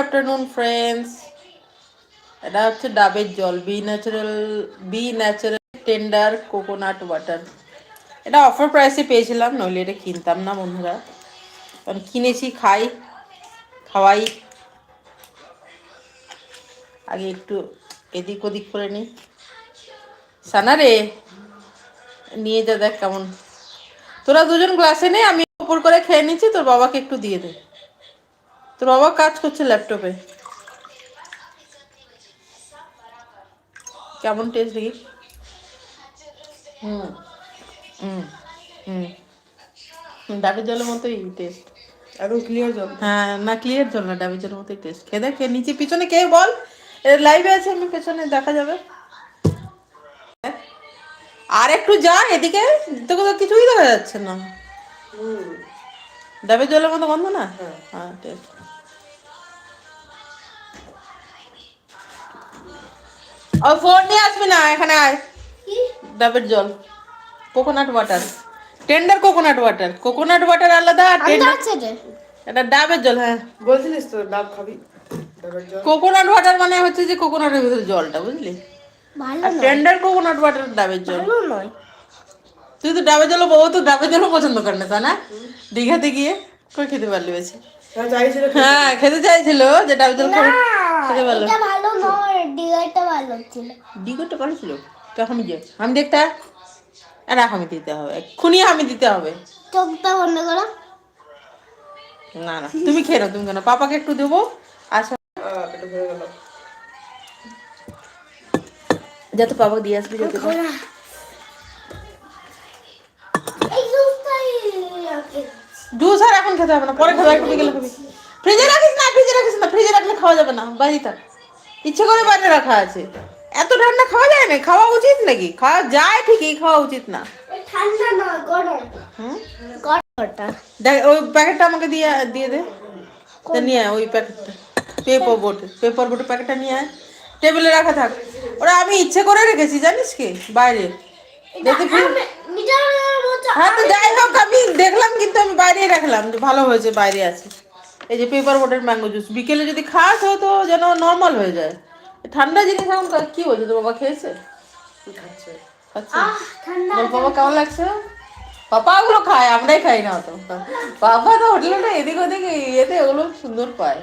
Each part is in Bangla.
আফটারনুন ফ্রেন্ডস এটা হচ্ছে ডাবের জল B natural B natural tender coconut water এটা অফার প্রাইসে পেয়েছিলাম, নইলে এটা কিনতাম না বন্ধুরা। কারণ কিনেছি, খাই, খাওয়াই। আগে একটু এদিক ওদিক করে নিই। সানা রে, নিয়ে যা দেখ কেমন। তোরা দুজন গ্লাসে নে, আমি উপর করে খেয়ে নিচ্ছি, তোর বাবাকে একটু দিয়ে দে। তোর বাবা কাজ করছে ল্যাপটপে। কেমন টেস্ট দেখি? হুম। হুম। হুম। ডাবের জলের মতোই টেস্ট একদম ক্লিয়ার জল। হ্যাঁ না ক্লিয়ার জল না ডাবের জলের মতোই টেস্ট খেয়ে দেখ নিচে পিছনে কে বল। লাইভে আছে আমি পেছনে দেখা যাবে। আর একটু যা এদিকে তোকে তো কিছুই দেখা যাচ্ছে না। ডাবের জলের মতো গন্ধ না? হ্যাঁ। হ্যাঁ টেস্ট ও ফোন নিয়ে আসবি না এখানে আয়। ডাবের জল। Coconut water. Tender coconut water. Coconut water আলাদা আর টেন্ডার এটা ডাবের জল হ্যাঁ। বলছিলিস তো ডাব খাবি? কোকোনাট ওয়াটার মানে হচ্ছে যে কোকোনাটের ভিতরে জলটা বুঝলি? টেন্ডার কোকোনাট ওয়াটার ডাবের জল। নয়। তুই তো ডাবের জল বউ তো ডাবের জলও পছন্দ করে না তা না? দীঘাতে গিয়ে কই খেতে পারলি বেশি? হ্যাঁ হ্যাঁ খেতে চাইছিল যে ডাবের জল খেতে এটা ভালো নয় ডিগারটা ভালো ছিল। ডিগোটা ভালো ছিল? তো আমি যে আমি দেখতে? আর আমি দিতে হবে। এক্ষুনি আমি দিতে হবে। চোখটা বন্ধ করো। না না। তুমি খেয়ে নাও তুমি কেন পাপাকে একটু দেবো। আচ্ছা। গেল যাতে পাপা দিয়ে আসবে যাতে জুস আর এখন খেতে হবে না। পরে খাবে একটু বিকেলে খাবি ফ্রিজে রাখিস না ফ্রিজে রাখিস না ফ্রিজে রাখলে খাওয়া যাবে না বাইরে থাক। ইচ্ছে করে বাইরে রাখা আছে। এত ঠান্ডা খাওয়া যায় না খাওয়া উচিত নাকি? খাওয়া যায় ঠিকই খাওয়া উচিত না। ঠান্ডা নয় গরম। দেখ ওই প্যাকেটটা আমাকে দিয়ে দিয়ে দে। নিয়ে আয় ওই প্যাকেটটা। পেপার বোট পেপার বোটের প্যাকেটটা নিয়ে আয়। টেবিলে রাখা থাক। ওরা আমি ইচ্ছে করে রেখেছি জানিস কি? বাইরে। হ্যাঁ তো যাই হোক আমি দেখলাম কিন্তু আমি বাইরেই রাখলাম। যে ভালো হয়েছে বাইরে আছে। এই যে পেপার বোটের ম্যাঙ্গো জুস বিকেলে যদি খাস হয় তো যেন নর্মাল হয়ে যায়। ঠান্ডা জিনিস এখন কা- কি বলছে তোর বাবা খেয়েছে? বাবা কেমন লাগছে? পাপা ওগুলো খায় আমরাই খাই না অত। পাপা তো হোটেলে এদিক ওদিক ইয়েতে ওগুলো সুন্দর পায়।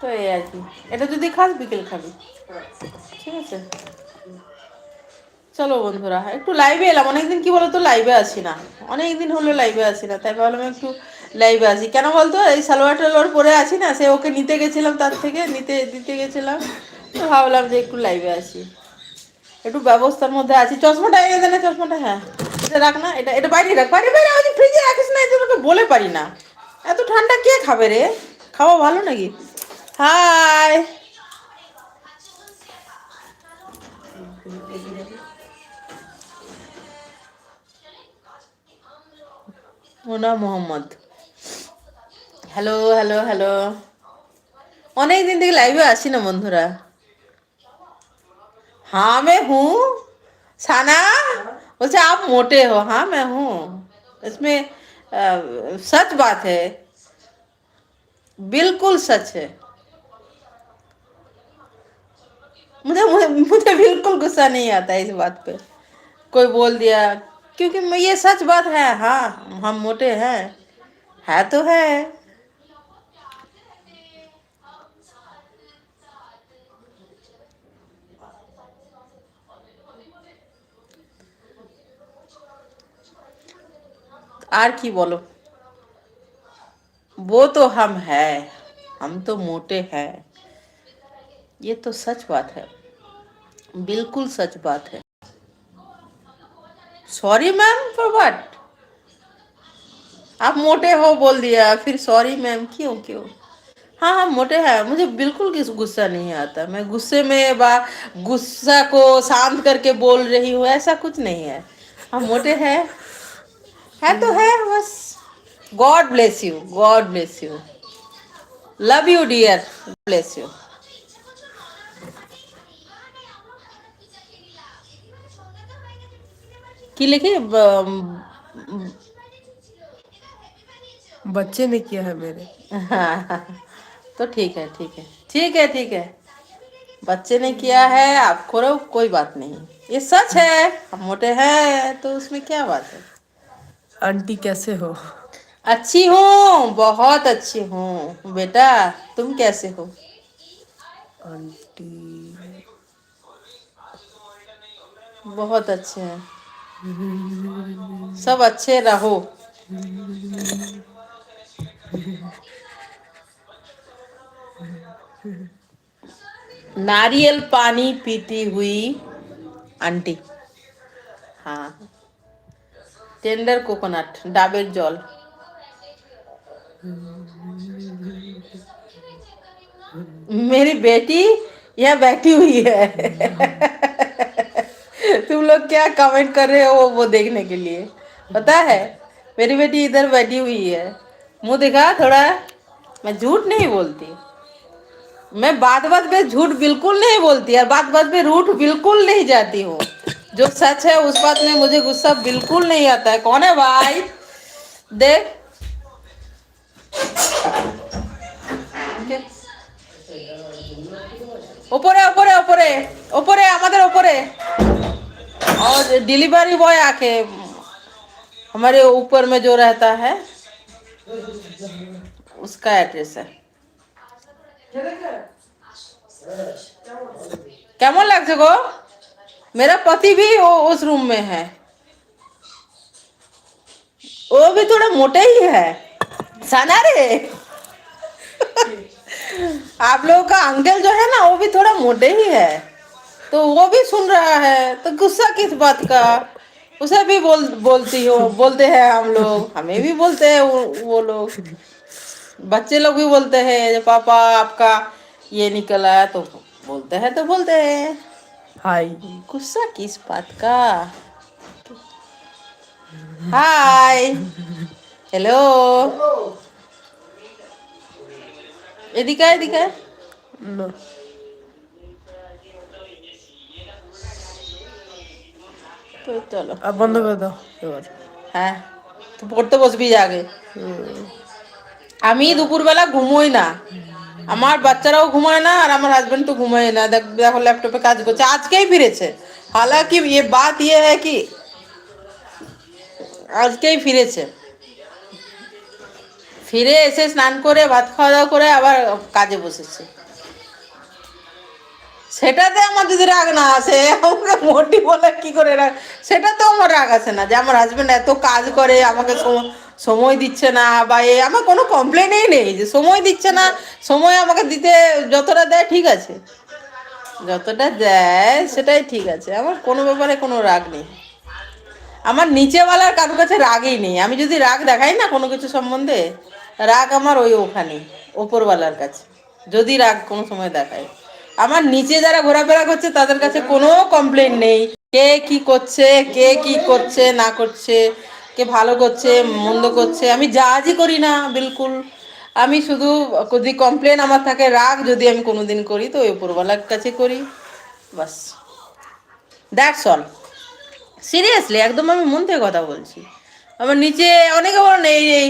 তো এই আর কি। এটা যদি খাস বিকেল খাবি। ঠিক আছে। চলো বন্ধুরা, একটু লাইভে এলাম। অনেকদিন কি বলতো লাইভে আসি না। অনেকদিন হলো লাইভে আসি না, তাই ভাবলাম একটু লাইভে আসি কেন বলতো, এই সালোয়ার টালোয়ার পরে আছি না, সে ওকে নিতে গেছিলাম তার থেকে, নিতে, দিতে গেছিলাম। তো ভাবলাম যে একটু লাইভে আসি একটু ব্যবস্থার মধ্যে আছি। চশমাটা এনে দে না, চশমাটা হ্যাঁ। এটা রাখ না, এটা এটা বাইরে রাখ, বাইরে বাইরে, ওই ফ্রিজে রাখিস না এটা তোকে বলে পারি না। এত ঠান্ডা কে খাবে রে? খাওয়া ভালো নাকি? Hi Mona Mohammad hello hello hello অনেক দিন থেকে লাইভে আসি না বন্ধুরা हाँ मैं हूँ साना बोलते आप मोटे हो हाँ मैं हूँ इसमें अ, सच बात है बिल्कुल सच है मुझे मुझे मुझे बिल्कुल गुस्सा नहीं आता इस बात पे कोई बोल दिया क्योंकि ये सच बात है हाँ हम मोटे हैं, है तो है। आर की बोलो। वो तो हम है, हम तो मोटे हैं। ये तो सच बात है, बिल्कुल सच बात है। सॉरी मैम फॉर व्हाट आप मोटे हो बोल दिया, फिर सॉरी मैम क्यों क्यों? हाँ हाँ मोटे हैं। मुझे बिल्कुल किस गुस्सा नहीं आता। मैं गुस्से में बा, गुस्सा को शांत करके बोल रही हूँ, ऐसा कुछ नहीं है। हम मोटे हैं? है तो है, बस। God bless you God bless you love you dear bless you कि लिखे बच्चे ने किया है मेरे। तो ठीक है ठीक है। ठीक है ठीक है। बच्चे ने किया है आप करो कोई बात नहीं। ये सच है हम मोटे हैं तो उसमें क्या बात है? आंटी कैसे हो? अच्छी हूँ बहुत अच्छी हूँ। बेटा तुम कैसे हो? आंटी। बहुत अच्छे हैं। सब अच्छे रहो नारियल पानी पीती हुई आंटी हाँ टेंडर कोकोनट ডাবের জল मेरी बेटी यहाँ बैठी हुई है तुम लोग क्या कमेंट कर रहे हो वो देखने के लिए पता है मेरी बेटी इधर बैठी हुई है मुंह दिखा थोड़ा मैं झूठ नहीं बोलती मैं बात बात पे झूठ बिल्कुल नहीं बोलती और बात बात पे रूठ बिल्कुल नहीं जाती हूँ जो सच है उस बात में मुझे गुस्सा बिल्कुल नहीं आता है कौन है भाई देख ওপরে ওপরে ওপরে ওপরে আমাদের ওপরে और डिलीवरी बॉय आके हमारे ऊपर में जो रहता है उसका एड्रेस है কেমন লাগছে গো मेरा पति भी वो उस रूम में है वो भी थोड़ा मोटे ही है सना रे आप लोगों का अंकल जो है ना वो भी थोड़ा मोटे ही है तो वो भी सुन रहा है तो गुस्सा किस बात का? उसे भी बोल बोलती हो बोलते हैं हम लोग हमें भी बोलते हैं वो, लोग। बच्चे लोग भी बोलते हैं जब पापा आपका ये निकला है तो बोलते हैं तो बोलते हैं। हाय। गुस्सा किस बात का? हाय। हेलो। ये दिखा है दिखा। হ্যাঁ পড়তে বসবি আগে। আমি দুপুরবেলা ঘুমোই না। আমার বাচ্চারাও ঘুমায় না আর আমার হাজবেন্ড তো ঘুমায় না। দেখো ল্যাপটপে কাজ করছে। আজকেই ফিরেছে। হালাকি ইয়ে বাত ইয়ে হ্যাঁ কি? আজকেই ফিরেছে। ফিরে এসে স্নান করে ভাত খাওয়া দাওয়া করে আবার কাজে বসেছে। সেটাতে আমার যদি রাগ না আসে মোটি বলে কি করে রাগ? সেটাতে আমার রাগ আসে না যে আমার হাজবেন্ড এত কাজ করে, আমাকে সম- সময় দিচ্ছে না বা এ, আমার কোনো কমপ্লেনই নেই যে সময় দিচ্ছে না, সময় আমাকে দিতে যতটা দেয় ঠিক আছে। যতটা দেয় সেটাই ঠিক আছে, আমার কোনো ব্যাপারে কোনো রাগ নেই। আমার নিচেওয়ালার কারোর কাছে রাগই নেই, আমি যদি রাগ দেখাই না কোনো কিছু সম্বন্ধে, রাগ আমার ওই ওখানে ওপরওয়ালার কাছে, যদি রাগ কোনো সময় দেখায়। আমার নিচে যারা ঘোরাফেরা করছে, তাদের কাছে কোনো কমপ্লেন নেই। কে কি করছে, কে কি করছে, না করছে, কে ভালো করছে, মন্দ করছে, আমি জাজই করি না, বিলকুল। আমি শুধু, যদি কমপ্লেন আমার থাকে, রাগ যদি আমি কোনোদিন করি, তো ওই ওপরওয়ালার কাছে করি। বাস। দ্যাটস অল সিরিয়াসলি একদম আমি মন থেকে কথা বলছি। আমার নিচে অনেকে বলো না এই,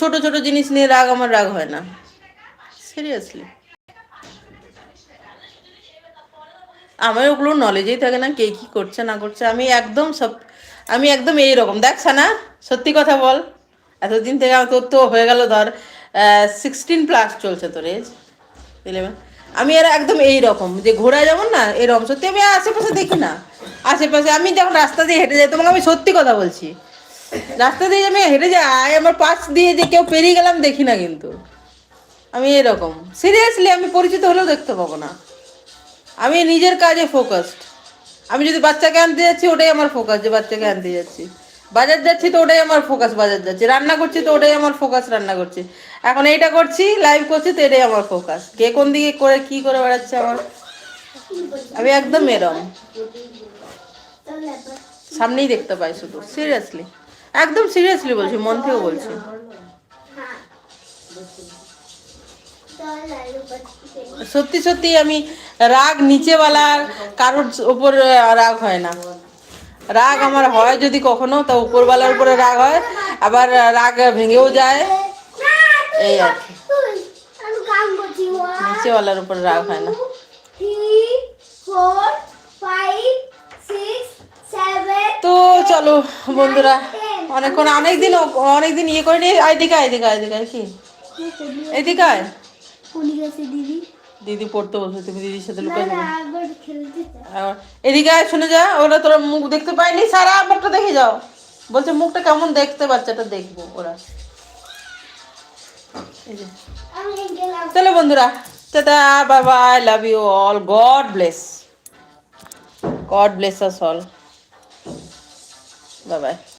ছোট ছোট জিনিস নিয়ে রাগ, আমার রাগ হয় না। সিরিয়াসলি আমার ওগুলো নলেজেই থাকে না কে কি করছে, না করছে। আমি একদম সব, আমি একদম এই রকম দেখছ না সত্যি কথা বল। এতদিন থেকে তোর তো হয়ে গেল ধর সিক্সটিন প্লাস চলছে তোর এজ ইলেভেন আমি এর একদম এই রকম যে ঘোরা যেমন না, এরকম। সত্যি আমি আশেপাশে দেখি না। আশেপাশে আমি যখন রাস্তা দিয়ে হেঁটে যাই, তোমাকে আমি সত্যি কথা বলছি। রাস্তা দিয়ে আমি হেঁটে যাই, আমার পাশ দিয়ে যে কেউ পেরিয়ে গেলাম দেখি না কিন্তু। আমি এরকম। সিরিয়াসলি আমি পরিচিত হলেও দেখতে পাবো না। আমি নিজের কাজে ফোকাসড আমি যদি বাচ্চাকে আনতে যাচ্ছি, ওটাই আমার ফোকাস যে বাচ্চাকে আনতে যাচ্ছি। বাজার যাচ্ছি তো ওটাই আমার ফোকাস বাজার যাচ্ছি। রান্না করছি তো ওটাই আমার ফোকাস রান্না করছি। এখন এইটা করছি লাইভ করছি তো এটাই আমার ফোকাস কে কোন দিকে করে, কি করে বেড়াচ্ছে আমার? আমি একদম এরম। সামনেই দেখতে পাই শুধু সিরিয়াসলি একদম সিরিয়াসলি বলছি, মন থেকেও বলছি। সত্যি সত্যি, আমি রাগ নিচেওয়ালার কারোর ওপর রাগ হয় না। রাগ আমার হয় যদি কখনো, তা উপরওয়ালার উপরে রাগ হয়, আবার রাগ ভেঙেও যায়। এই আর কি। নিচেওয়ালার উপর রাগ হয় না। তো চলো, বন্ধুরা, অনেকক্ষণ, অনেকদিন অনেকদিন ইয়ে করে নিয়ে আইদিকে আইদিকে আইদিকে আয় কি? এদিকে আয়। কোনি গেছে দিদি? দিদি পড়তে বসে তুমি দিদির সাথে লুকাই না খেলতে এদিকে আয় শুনে যা ওরা তোরা মুখ দেখতে পাইনি সারা মুখটা দেখে যাও। বলছে মুখটা কেমন দেখতে বাচ্চাটা দেখব ওরা। চলো বন্ধুরা tata bye bye love you all God bless God bless us all bye bye